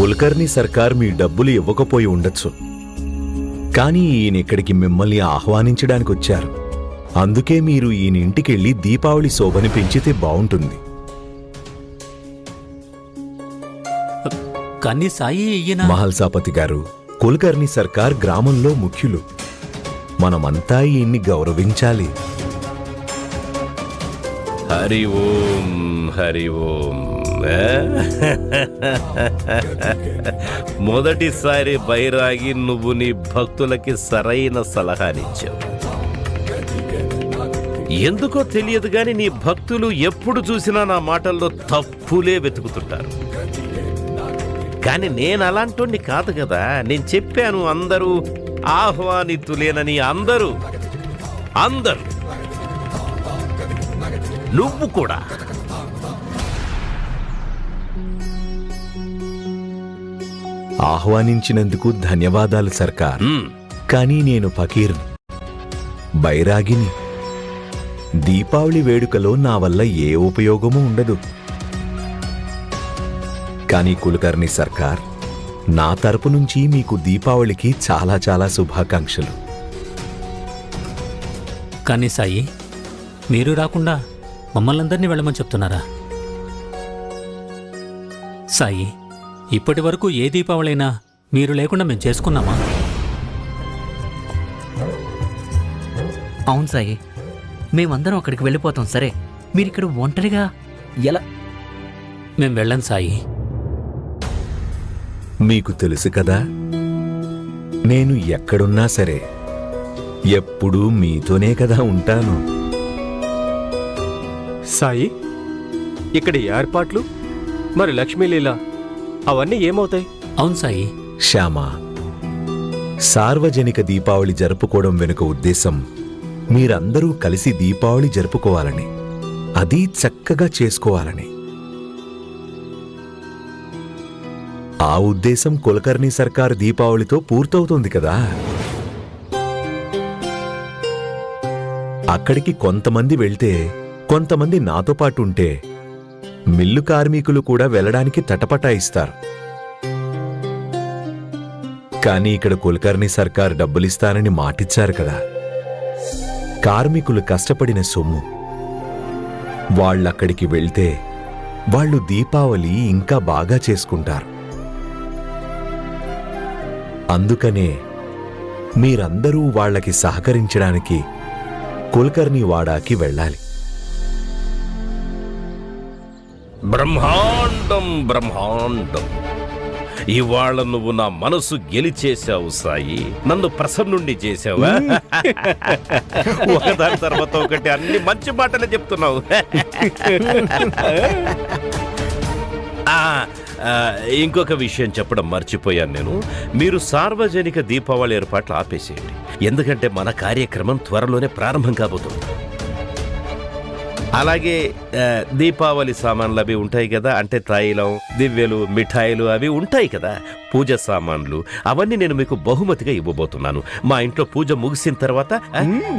కుల్కర్ణి సర్కార్ మీ డబ్బులు ఇవ్వకపోయి ఉండొచ్చు. కానీ ఈయన ఇక్కడికి మిమ్మల్ని ఆహ్వానించడానికి వచ్చారు. అందుకే మీరు ఈయన ఇంటికెళ్ళి దీపావళి శోభని పెంచితే బావుంటుంది. కానీ సాయి ఈయన మహల్సాపతి గారు కుల్కర్ణి సర్కార్ గ్రామంలో ముఖ్యులు. మనమంతా ఈయన్ని గౌరవించాలి. హరి ఓం హరి ఓం? మొదటిసారి బైరాగి నువ్వు నీ భక్తులకి సరైన సలహానిచ్చావు ఎందుకో తెలియదు కానీ నీ భక్తులు ఎప్పుడు చూసినా నా మాటల్లో తప్పులే వెతుకుతుంటారు. కానీ నేను అలాంటి కాదు కదా. నేను చెప్పాను అందరూ ఆహ్వానితులేనని అందరూ. అందరూ. నువ్వు కూడా. ఆహ్వానించినందుకు ధన్యవాదాలు సర్కార్. కానీ నేను ఫకీర్ని బైరాగిని. దీపావళి వేడుకలో నా వల్ల ఏ ఉపయోగమూ ఉండదు. కానీ కులకర్ణి సర్కార్ నా తరపు నుంచి మీకు దీపావళికి చాలా చాలా శుభాకాంక్షలు. కానీ సాయి మీరు రాకుండా మమ్మల్ని అందరినీ వెళ్ళమని చెప్తున్నారా? సాయి ఇప్పటి వరకు ఏ దీపావళైనా మీరు లేకుండా మేము చేసుకున్నామా? అవును సాయి. మేమందరం అక్కడికి వెళ్ళిపోతాం సరే. మీరిక్కడ ఒంటరిగా ఎలా? మేము వెళ్ళం సాయి. మీకు తెలుసు కదా నేను ఎక్కడున్నా సరే ఎప్పుడూ మీతోనే కదా ఉంటాను. సాయి ఇక్కడ ఏర్పాట్లు మరి లక్ష్మీలీల అవన్నీ ఏమవుతాయి? అవును సాయి. శ్యామ సార్వజనిక దీపావళి జరుపుకోవడం వెనుక ఉద్దేశం మీరందరూ కలిసి దీపావళి జరుపుకోవాలని అది చక్కగా చేసుకోవాలని. ఆ ఉద్దేశం కులకర్ణి సర్కార్ దీపావళితో పూర్తవుతుంది కదా. అక్కడికి కొంతమంది వెళ్తే కొంతమంది నాతో పాటు ఉంటే మిల్లు కార్మికులు కూడా వెళ్ళడానికి తటపటాయిస్తారు. కానీ ఇక్కడ కులకర్ణి సర్కార్ డబ్బులిస్తానని మాటిచ్చారు కదా. కార్మికులు కష్టపడిన సొమ్ము. వాళ్ళక్కడికి వెళ్తే వాళ్ళు దీపావళి ఇంకా బాగా చేసుకుంటారు. అందుకనే మీరందరూ వాళ్ళకి సహకరించడానికి కులకర్ణి వాడాకి వెళ్ళాలి. బ్రహ్మాండం బ్రహ్మాండం. ఇవాళ నువ్వు నా మనసు గెలిచేశావు సాయి. నన్ను ప్రసన్నుండి చేశావా? ఒకదాని తర్వాత ఒకటి అన్ని మంచి మాటలే చెప్తున్నావు. ఆ, ఆ, ఇంకొక విషయం చెప్పడం మర్చిపోయాను నేను. మీరు సార్వజనిక దీపావళి ఏర్పాట్లు ఆపేసేయండి. ఎందుకంటే మన కార్యక్రమం త్వరలోనే ప్రారంభం కాబోతుంది. అలాగే దీపావళి సామాన్లు అవి ఉంటాయి కదా అంటే తైలం దివ్యలు మిఠాయిలు అవి ఉంటాయి కదా పూజ సామాన్లు. అవన్నీ నేను మీకు బహుమతిగా ఇవ్వబోతున్నాను. మా ఇంట్లో పూజ ముగిసిన తర్వాత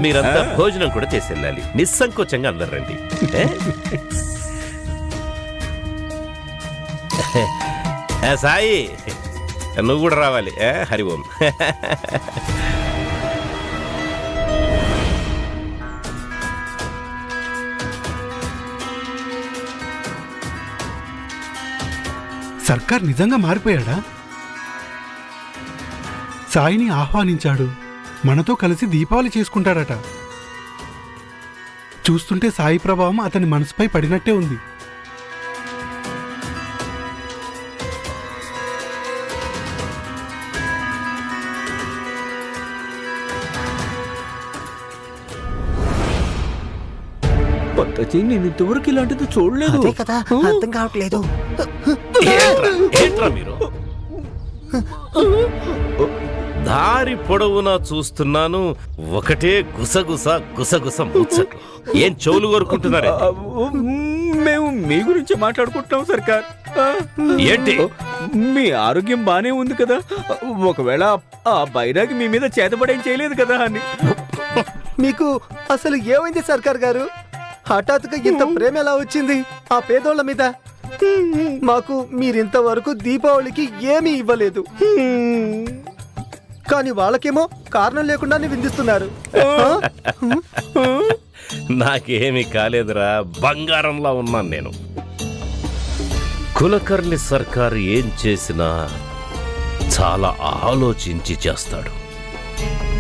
మీరంతా భోజనం కూడా చేసి వెళ్ళాలి నిస్సంకోచంగా అందరు రండి. సాయి నువ్వు కూడా రావాలి? హరి ఓం. సర్కార్ నిజంగా మారిపోయాడా? సాయిని ఆహ్వానించాడు. మనతో కలిసి దీపావళి చేసుకుంటాడట చూస్తుంటే సాయి ప్రభావం అతని మనసుపై పడినట్టే ఉంది. నేను ఇంతవరకు ఇలాంటిది చూడలేదు. అదే కదా అర్థం కావట్లేదు. ఏంట్రా? ఏంట్రా మీరు? దారి పొడవునా చూస్తున్నాను ఒకటే గుసగుస గుసగుస ముచ్చట్లు. ఏం చెవులు కోరుకుంటున్నారే మేము మీ గురించి మాట్లాడుకుంటున్నాం సర్కార్ ఏంటి? మీ ఆరోగ్యం బానే ఉంది కదా. ఒకవేళ ఆ బైరాగి మీ మీద చేతబడేం చేయలేదు కదా అని. మీకు అసలు ఏమైంది సర్కార్ గారు? హఠాత్తుగా ఇంత ప్రేమ ఎలా వచ్చింది? ఆ పేదోళ్ళ మీద? మాకు మీరింతవరకు దీపావళికి ఏమీ ఇవ్వలేదు. కానీ వాళ్ళకేమో కారణం లేకుండానే విందిస్తున్నారు నాకేమీ కాలేదురా బంగారంలా ఉన్నాను నేను. కులకర్ణి సర్కారు ఏం చేసినా చాలా ఆలోచించి చేస్తాడు.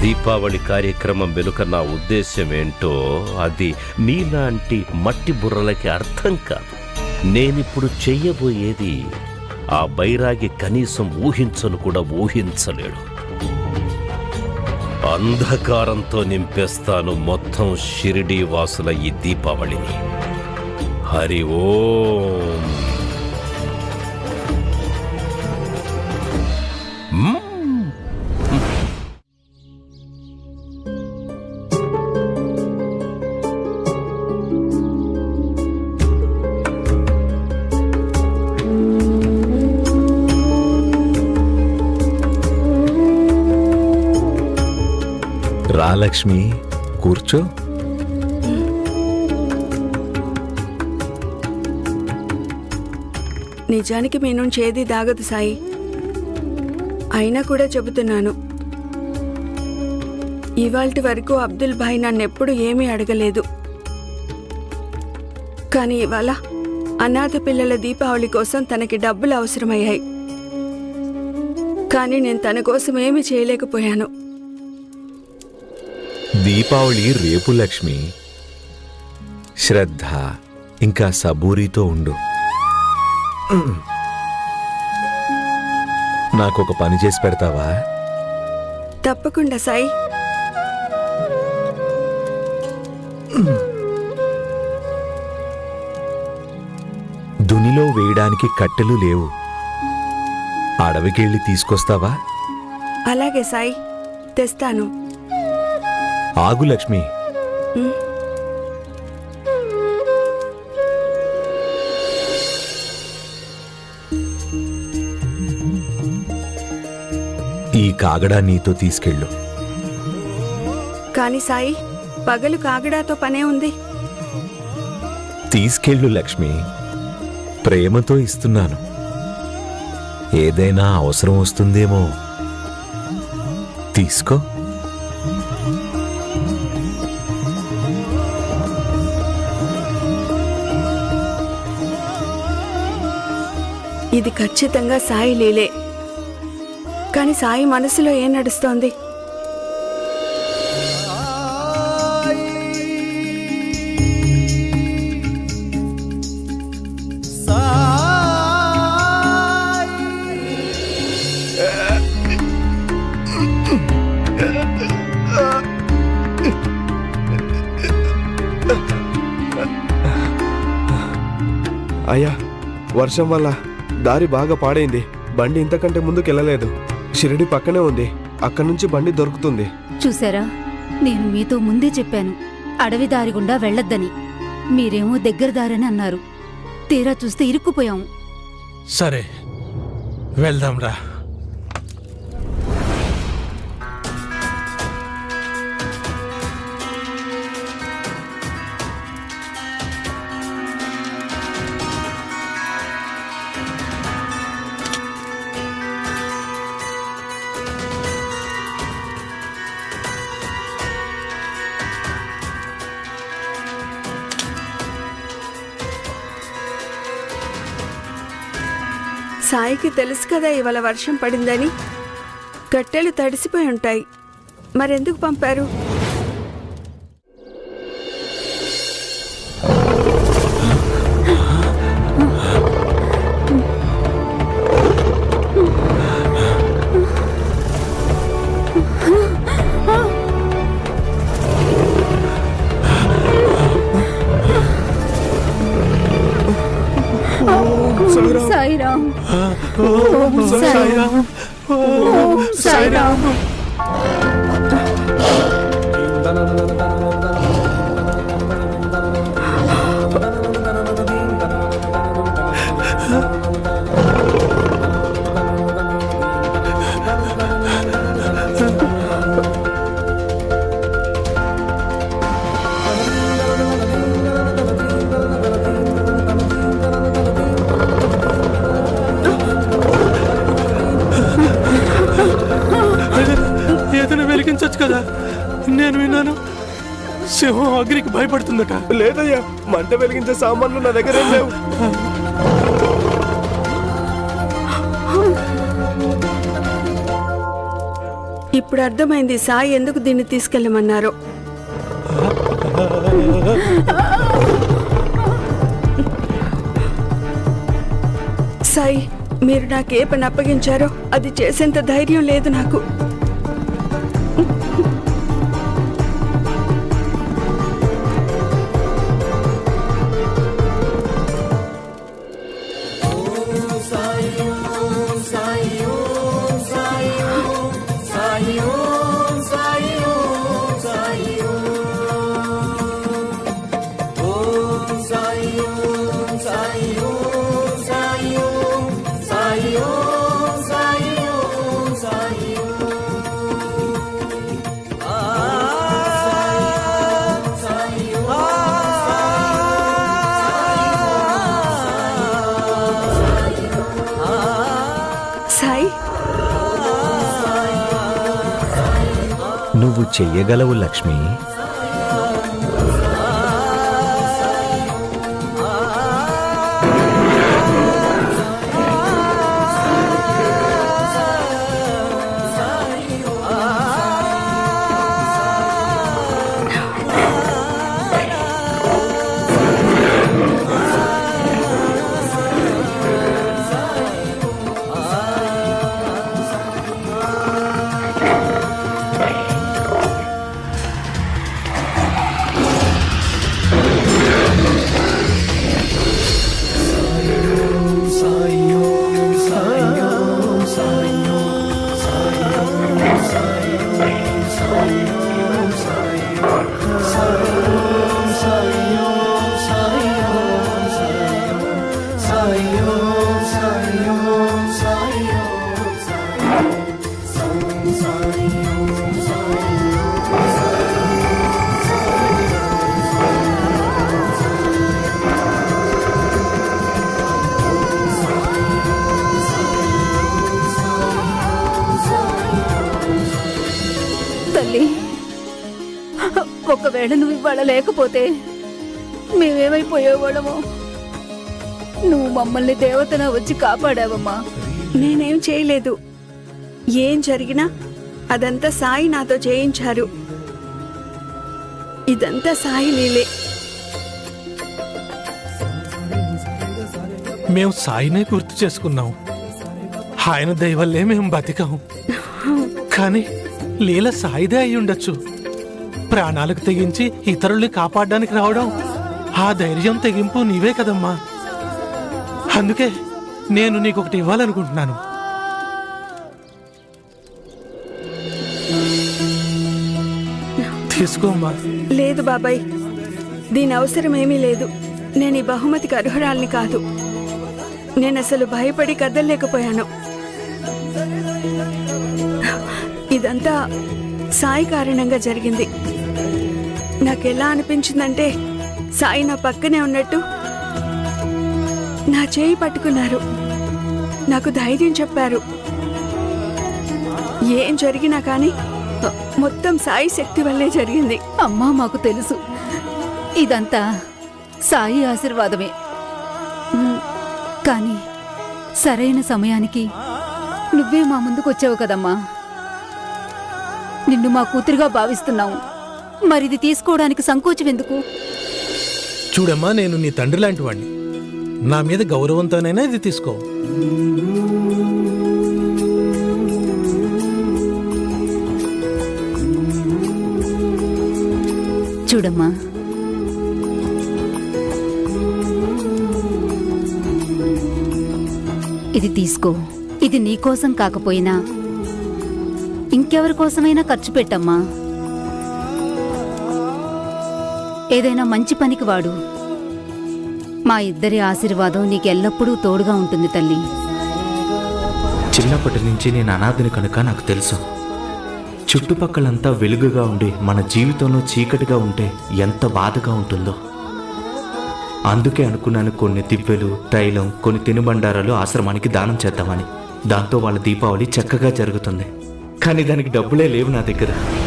దీపావళి కార్యక్రమం వెనుక నా ఉద్దేశం ఏంటో అది మీలాంటి మట్టి బుర్రలకి అర్థం కాదు. నేనిప్పుడు చెయ్యబోయేది ఆ బైరాగి కనీసం ఊహించను కూడా ఊహించలేడు. అంధకారంతో నింపేస్తాను మొత్తం షిరిడీ వాసుల ఈ దీపావళిని. హరి ఓం. రా లక్ష్మి కూర్చో. నిజానికి మీ నుంచి ఏది దాగదు సాయి. అయినా కూడా చెబుతున్నాను. ఇవాల్టి వరకు అబ్దుల్ భాయ్ నన్నెప్పుడు ఏమీ అడగలేదు. కానీ ఇవాళ అనాథ పిల్లల దీపావళి కోసం తనకి డబ్బులు అవసరమయ్యాయి. కానీ నేను తన కోసం ఏమీ చేయలేకపోయాను. దీపావళి రేపు లక్ష్మి. శ్రద్ధ ఇంకా సబూరితో ఉండు. నాకొక పని చేసి పెడతావా? తప్పకుండా సాయి. దునిలో వేయడానికి కట్టెలు లేవు. అడవికెళ్ళి తీసుకొస్తావా? అలాగే సాయి. తెస్తాను. ఆగు లక్ష్మి. ఈ కాగడా నీతో తీసుకెళ్ళు. కానీ సాయి పగలు కాగడాతో పనే ఉంది. తీసుకెళ్ళు లక్ష్మి. ప్రేమతో ఇస్తున్నాను. ఏదైనా అవసరం వస్తుందేమో. తీసుకో. ఇది ఖచ్చితంగా సాయి లీలే. కానీ సాయి మనసులో ఏం నడుస్తోంది? అయ్యా వర్షం వల్ల దారి బాగా పాడైంది. బండి ఇంతకంటే ముందుకు వెళ్ళలేదు షిరిడి పక్కనే ఉంది. అక్కడి నుంచి బండి దొరుకుతుంది. చూసారా? నేను మీతో ముందే చెప్పాను. అడవి దారి గుండా వెళ్ళొద్దని. మీరేమో దగ్గర దారని అన్నారు. తీరా చూస్తే ఇరుక్కుపోయాము. సరే వెళ్దాంరా. సాయికి తెలుసు కదా ఇవాళ వర్షం పడిందని. కట్టెలు తడిసిపోయి ఉంటాయి. మరెందుకు పంపారు? కదా. నేను విన్నాను. సింహం అగ్నికి భయపడుతుందట. లేదయ్యా మంట వెలిగించే సామాన్లు నా దగ్గర ఏం లేవు. ఇప్పుడు అర్థమైంది సాయి ఎందుకు దీన్ని తీసుకెళ్ళమన్నారో. సాయి మీరు నాకు ఏ పని అప్పగించారో అది చేసేంత ధైర్యం లేదు నాకు. నువ్వు చెయ్యగలవు లక్ష్మి. ఒకవేళ నువ్వు ఇవాళ లేకపోతే మేమేమైపోయేవాళ్ళమో? నువ్వు మమ్మల్ని దేవతన వచ్చి కాపాడావమ్మా. నేనేం చేయలేదు. ఏం జరిగినా అదంతా సాయి నాతో చేయించారు. ఇదంతా సాయి లీలే. మేము సాయినే గుర్తు చేసుకున్నాం. ఆయన దయవల్లే మేము బతికాం. కానీ లీల సాయిదే అయి ఉండొచ్చు ప్రాణాలకు తెగించి ఇతరుల్ని కాపాడడానికి రావడం ఆ ధైర్యం తెగింపు నీవే కదమ్మా. అందుకే నేను నీకు ఒకటి ఇవ్వాలనుకుంటున్నాను తీసుకోమ్మా లేదు బాబాయ్ దీని అవసరం ఏమీ లేదు. నేను ఈ బహుమతికి అర్హురాల్ని కాదు. నేను అసలు భయపడి కదలలేకపోయాను. ఇదంతా సాయి కారణంగా జరిగింది. నాకెలా అనిపించిందంటే సాయి నా పక్కనే ఉన్నట్టు నా చేయి పట్టుకున్నారు. నాకు ధైర్యం చెప్పారు. ఏం జరిగినా కానీ మొత్తం సాయి శక్తి వల్లే జరిగింది. అమ్మా మాకు తెలుసు. ఇదంతా సాయి ఆశీర్వాదమే. కానీ సరైన సమయానికి నువ్వే మా ముందుకు వచ్చావు కదమ్మా. నిన్ను మా కూతురుగా భావిస్తున్నావు. మరిది తీసుకోవడానికి సంకోచం ఎందుకు? చూడమ్మా నేను నీ తండ్రి లాంటి వాడిని నా మీద గౌరవంతోనైనా ఇది తీసుకో. చూడమ్మా. ఇది తీసుకో. ఇది నీకోసం కాకపోయినా ఇంకెవరి కోసమైనా ఖర్చు పెట్టమ్మా. ఏదైనా మంచి పనికి వాడు. మా ఇద్దరి ఆశీర్వాదం నీకు ఎల్లప్పుడూ తోడుగా ఉంటుంది తల్లి. చిన్నప్పటి నుంచి నేను అనాథని కనుక నాకు తెలుసు. చుట్టుపక్కలంతా వెలుగుగా ఉండి మన జీవితంలో చీకటిగా ఉంటే ఎంత బాధగా ఉంటుందో. అందుకే అనుకున్నాను కొన్ని దివ్వెలు తైలం కొన్ని తినుబండారాలు ఆశ్రమానికి దానం చేద్దామని. దాంతో వాళ్ళ దీపావళి చక్కగా జరుగుతుంది. కానీ దానికి డబ్బులే లేవు నా దగ్గర.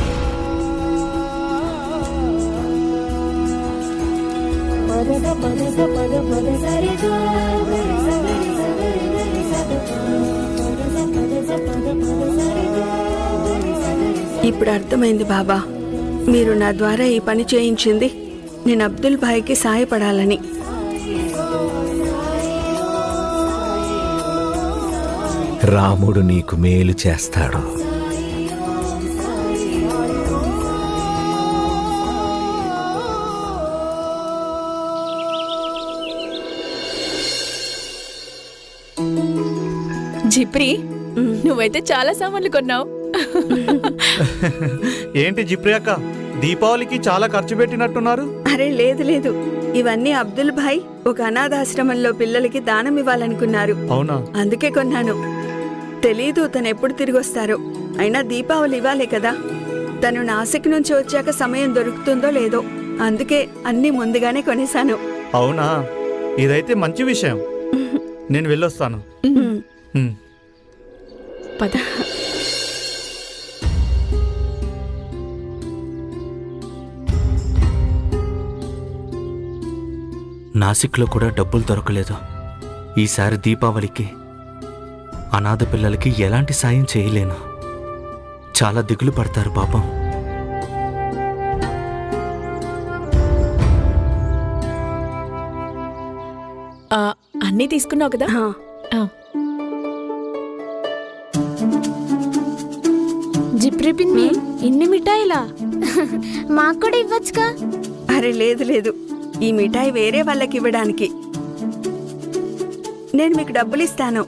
ఇప్పుడు అర్థమైంది బాబా. మీరు నా ద్వారా ఈ పని చేయించింది. నేను అబ్దుల్ భాయ్కి సాయపడాలని. రాముడు నీకు మేలు చేస్తాడు. జిప్రి నువ్వైతే చాలా సామాన్లు కొన్నావు. ఏంటి జిప్రి అక్క దీపావళికి చాలా ఖర్చు పెట్టినట్టున్నారు? అరే లేదు లేదు. ఇవన్నీ అబ్దుల్ భాయ్ ఒక అనాథాశ్రమంలో పిల్లలకి దానం ఇవ్వాలనుకున్నారు. అవునా? అందుకే కొన్నాను. తెలీదు తను ఎప్పుడు తిరిగి వస్తారో అయినా దీపావళి ఇవ్వాలే కదా. తను నాసిక్ నుంచి వచ్చాక సమయం దొరుకుతుందో లేదో. అందుకే అన్ని ముందుగానే కొనేశాను. అవునా? ఇదైతే మంచి విషయం. నేను వెళ్ళొస్తాను. పద. నాసిక్లో కూడా డబ్బులు దొరకలేదు. ఈసారి దీపావళికి అనాథ పిల్లలకి ఎలాంటి సాయం చేయలేను. చాలా దిగులు పడతారు పాపం. అన్నీ తీసుకున్నావు కదా? హా, ఆ. జిప్రి పిన్ని ఇన్ని మిఠాయిలా? మాకు కూడా ఇవ్వచ్చుగా? అరే లేదు లేదు. ఈ మిఠాయి వేరే వాళ్ళకి ఇవ్వడానికి. నేను మీకు డబ్బులు ఇస్తాను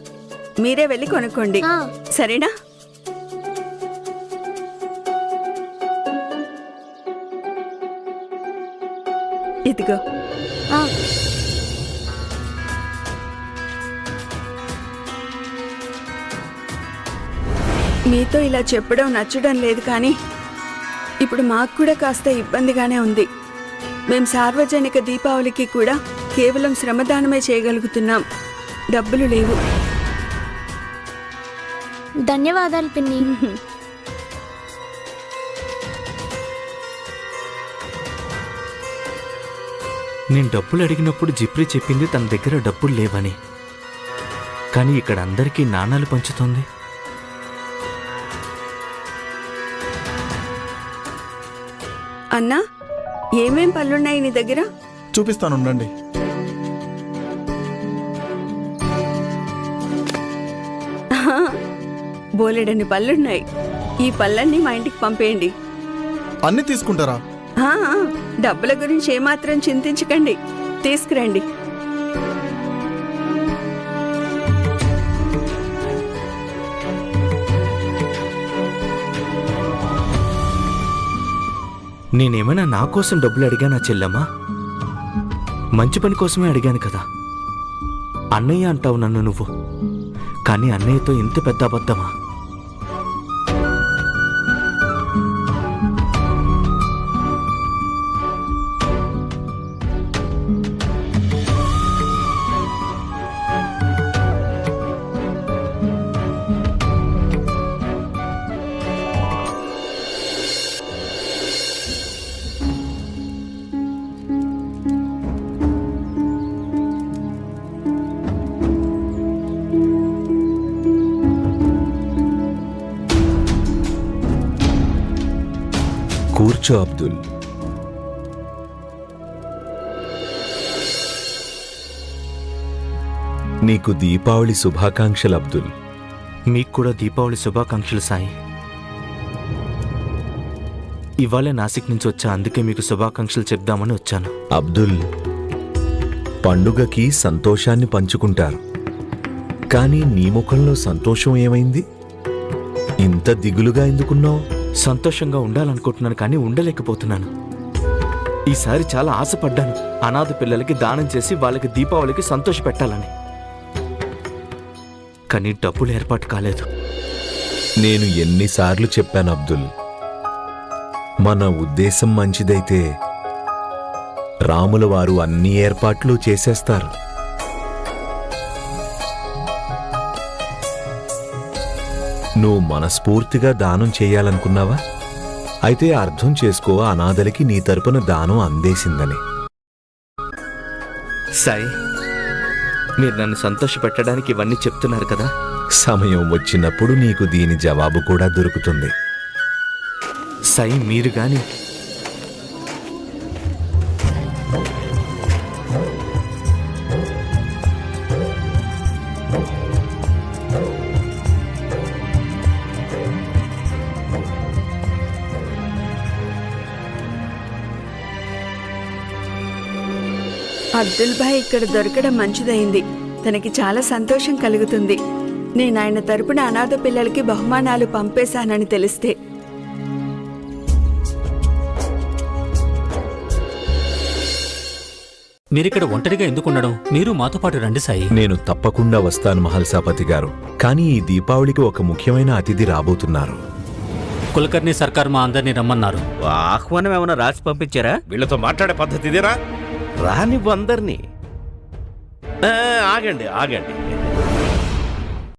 మీరే వెళ్ళి కొనుక్కోండి. ఆ. సరేనా? ఇదిగో. ఆ. మీతో ఇలా చెప్పడం నచ్చడం లేదు కానీ ఇప్పుడు మాకు కూడా కాస్త ఇబ్బందిగానే ఉంది. మేం సార్వజనిక దీపావళికి కూడా కేవలం శ్రమదానమే చేయగలుగుతున్నాం. డబ్బులు లేవు. ధన్యవాదాలు పిన్ని. నేను డబ్బులు అడిగినప్పుడు జిప్రి చెప్పింది తన దగ్గర డబ్బులు లేవని. కానీ ఇక్కడ అందరికీ నాణాలు పంచుతోంది. అన్నా ఏమేం పళ్ళున్నాయి నీ దగ్గర? చూపిస్తానుండండి ఆహా, బోలెడన్ని పళ్ళున్నాయి. ఈ పళ్ళన్నీ మా ఇంటికి పంపేయండి. అన్ని తీసుకుంటారా? డబ్బుల గురించి ఏమాత్రం చింతించకండి. తీసుకురండి. నేనేమైనా నా కోసం డబ్బులు అడిగానా చెల్లమ్మా? మంచి పని కోసమే అడిగాను కదా. అన్నయ్య అంటావు నన్ను నువ్వు. కానీ అన్నయ్యతో ఇంత పెద్ద అబద్ధమా? అబ్దుల్ నీకు దీపావళి శుభాకాంక్షలు అబ్దుల్. మీకు కూడా దీపావళి శుభాకాంక్షలు సాయి. ఇవాళే నాసిక్ నుంచి వచ్చా అందుకే మీకు శుభాకాంక్షలు చెప్దామని వచ్చాను. అబ్దుల్ పండుగకి సంతోషాన్ని పంచుకుంటారు. కానీ నీ ముఖంలో సంతోషం ఏమైంది? ఇంత దిగులుగా ఎందుకున్నావు? సంతోషంగా ఉండాలనుకుంటున్నాను కానీ ఉండలేకపోతున్నాను. ఈసారి చాలా ఆశపడ్డాను. అనాథ పిల్లలకి దానం చేసి వాళ్ళకి దీపావళికి సంతోష పెట్టాలని. కానీ డబ్బులు ఏర్పాటు కాలేదు. నేను ఎన్నిసార్లు చెప్పాను అబ్దుల్. మన ఉద్దేశం మంచిదైతే రాముల వారు అన్ని ఏర్పాట్లు చేసేస్తారు. నువ్వు మనస్ఫూర్తిగా దానం చేయాలనుకున్నావా? అయితే అర్థం చేసుకో అనాథలకి నీ తరపున దానం అందేసిందని. సాయి మీరు నన్ను సంతోష పెట్టడానికి ఇవన్నీ చెప్తున్నారు కదా? సమయం వచ్చినప్పుడు నీకు దీని జవాబు కూడా దొరుకుతుంది. సై మీరు గాని అబ్దుల్ భాయ్ ఇక్కడ దొరకడం మంచిదైంది. తనకి చాలా సంతోషం కలుగుతుంది. నేను ఆయన తరపున అనాథ పిల్లలకి బహుమానాలు పంపేశానని తెలిస్తే. మీరిక్కడ ఒంటరిగా ఎందుకు ఉండడం? మీరు మాతో పాటు రండి సాయి. నేను తప్పకుండా వస్తాను మహల్సాపతి గారు. కానీ ఈ దీపావళికి ఒక ముఖ్యమైన అతిథి రాబోతున్నారు. కులకర్ణి సర్కార్ మా అందరినీ రమ్మన్నారు. ఆహ్వానం ఏమైనా రాసి పంపించారా? వీళ్ళతో మాట్లాడే పద్ధతి ఇదేనా? రానివ్వు అందరినీ ఆగండి ఆగండి.